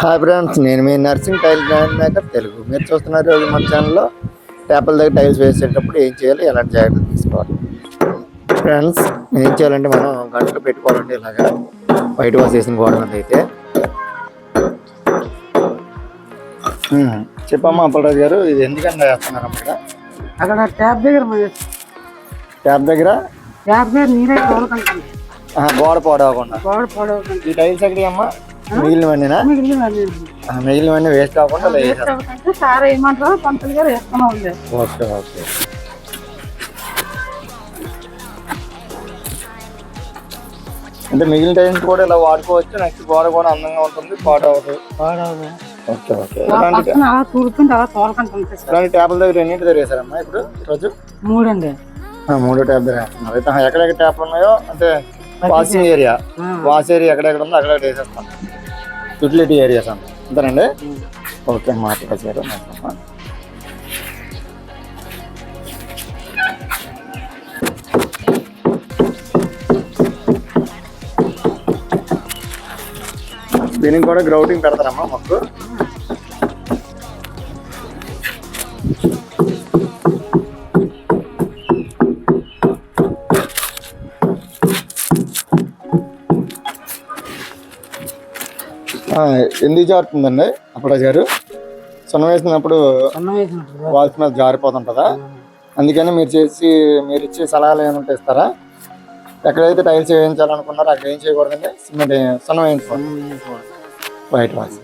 Hi friends నేను మీ Narsing tile grand maker Telugu. మీరు చూస్తున్నారు రోజు మన ఛానల్లో టేపల దగ్గర టైల్స్ వేసేటప్పుడు ఏం చేయాలి ఎలాంటి జాగ్రత్తలు తీసుకోవాలి? ఫ్రెండ్స్ ఏం చేయాలంటే మనం గంటలు పెట్టుకోవాలండి ఇలాగా. వైట్ వాష్ చేసిన గోడ మీద అయితే. చెప్పమ్మా అప్పలరాజు గారు ఇది ఎందుకన్నా వేస్తున్నారు అన్నమాట అక్కడ ట్యాప్ దగ్గర ట్యాప్ దగ్గర? ట్యాప్ దగ్గర నీరే గోడ పాడవకుండా. గోడ పొడవుకుంటాను ఈ టైల్స్ ఎక్కడి అమ్మా మిగిలినవన్నీనా మిగిలినవన్నీ. వేస్ట్ అవ్వకుండా అంటే సార్ ఏమంటారో పంతులు గారు ఓకే ఓకే. అంటే మిగిలిన టైంకి కూడా ఇలా వాడుకోవచ్చు నెక్స్ట్ గోడ కూడా అందంగా ఉంటుంది పాట ఓకే ఓకే. ఇలాంటి ట్యాప్ల దగ్గర ఎన్నింటి దగ్గర వేసారమ్మా ఇప్పుడు ఈరోజు మూడండి. ఆ, మూడో ట్యాప్ దగ్గర వేస్తున్నారు అయితే ఎక్కడెక్కడ ట్యాప్లు ఉన్నాయో అంటే వాషింగ్ ఏరియా. వాష్ ఏరియా ఎక్కడెక్కడ ఉందో అక్కడ వేసేస్తాం. యూటిలిటీ ఏరియాస్ అంత. అంతేనండి? ఓకే మాట్లాడారు దీనికి కూడా గ్రౌటింగ్ పెడతారమ్మా మాకు. ఎందుకు జారుతుందండి? అప్పరాజు గారు సున్నం వేసినప్పుడు వాల్స్ మీద జారిపోతుంటుందా? అందుకని మీరు చేసి మీరు ఇచ్చే సలహాలు ఏమైనా ఇస్తారా? ఎక్కడైతే టైల్స్ వేయించాలనుకున్నారో అక్కడ ఏం చేయకూడదండి? సిమెంట్ సున్నం వేయించుకోండి. వైట్ వాష్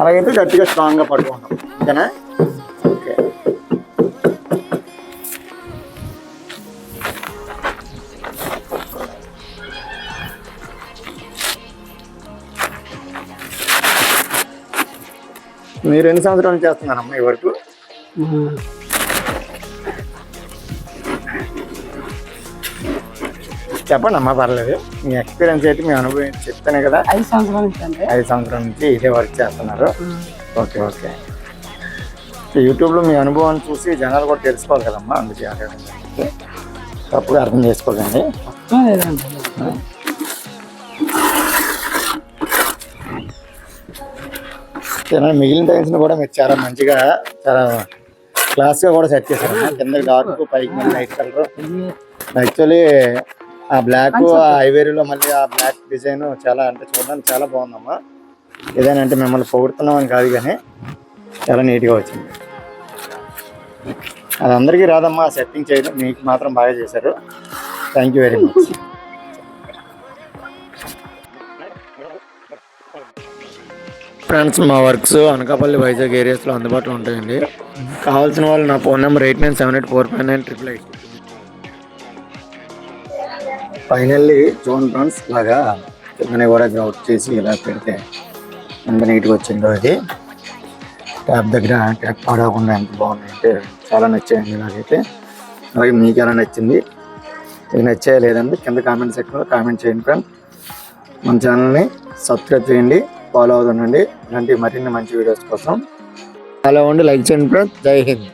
అలాగైతే గట్టిగా స్ట్రాంగ్గా పట్టుకుంటాం ఓకేనా? మీరు ఎన్ని సంవత్సరాలు చేస్తున్నారమ్మా ఈ వరకు? చెప్పండి అమ్మా పర్లేదు. మీ ఎక్స్పీరియన్స్ అయితే మీ అనుభవం చెప్తానే కదా. ఐదు సంవత్సరాల నుంచి అండి. ఐదు సంవత్సరాల నుంచి ఇదే వర్క్ చేస్తున్నారు. Okay okay. యూట్యూబ్లో మీ అనుభవాన్ని చూసి జనాలు కూడా తెలుసుకోవాలి కదమ్మా అందుకే. తప్పుగా అర్థం చేసుకోకండి. ఏమైనా మిగిలిన టైమ్స్ని కూడా మీరు చాలా మంచిగా చాలా క్లాస్గా కూడా సెట్ చేశారమ్మా కింద డార్క్ పైకి మళ్ళీ లైట్ కలర్ యాక్చువల్లీ ఆ బ్లాక్ ఆ ఐవేరీలో మళ్ళీ ఆ బ్లాక్ డిజైన్ చాలా అంటే చూడడానికి చాలా బాగుందమ్మా. ఏదైనా అంటే మిమ్మల్ని పొగుడుతున్నామని కాదు కానీ చాలా నీట్గా వచ్చింది. అది అందరికీ రాదమ్మా సెట్టింగ్ చేయడం మీకు మాత్రం బాగా చేశారు. Thank you very much friends మా వర్క్స్ అనకాపల్లి వైజాగ్ ఏరియాస్లో అందుబాటులో ఉంటాయండి. కావాల్సిన వాళ్ళు నా phone number eight nine seven eight four five nine triple eight. Finally zone friends లాగా కిందని కూడా గ్రౌట్ చేసి ఇలా పెడితే ఎంత నీట్గా వచ్చిందో అది ట్యాప్ దగ్గర ట్యాప్ పాడకుండా ఎంత బాగుందంటే చాలా నచ్చాయండి నాకైతే. అలాగే మీకు ఎలా నచ్చింది? ఇది నచ్చాయా లేదండి కింద కామెంట్ సెక్షన్లో కామెంట్ చేయండి ఫ్రెండ్ మన ఛానల్ని సబ్స్క్రైబ్ చేయండి. ఫాలో అవుతుండండి. ఇలాంటి మరిన్ని మంచి వీడియోస్ కోసం అలా ఉండి లైక్ చేయండి ఫ్రెండ్స్ జై హింద్.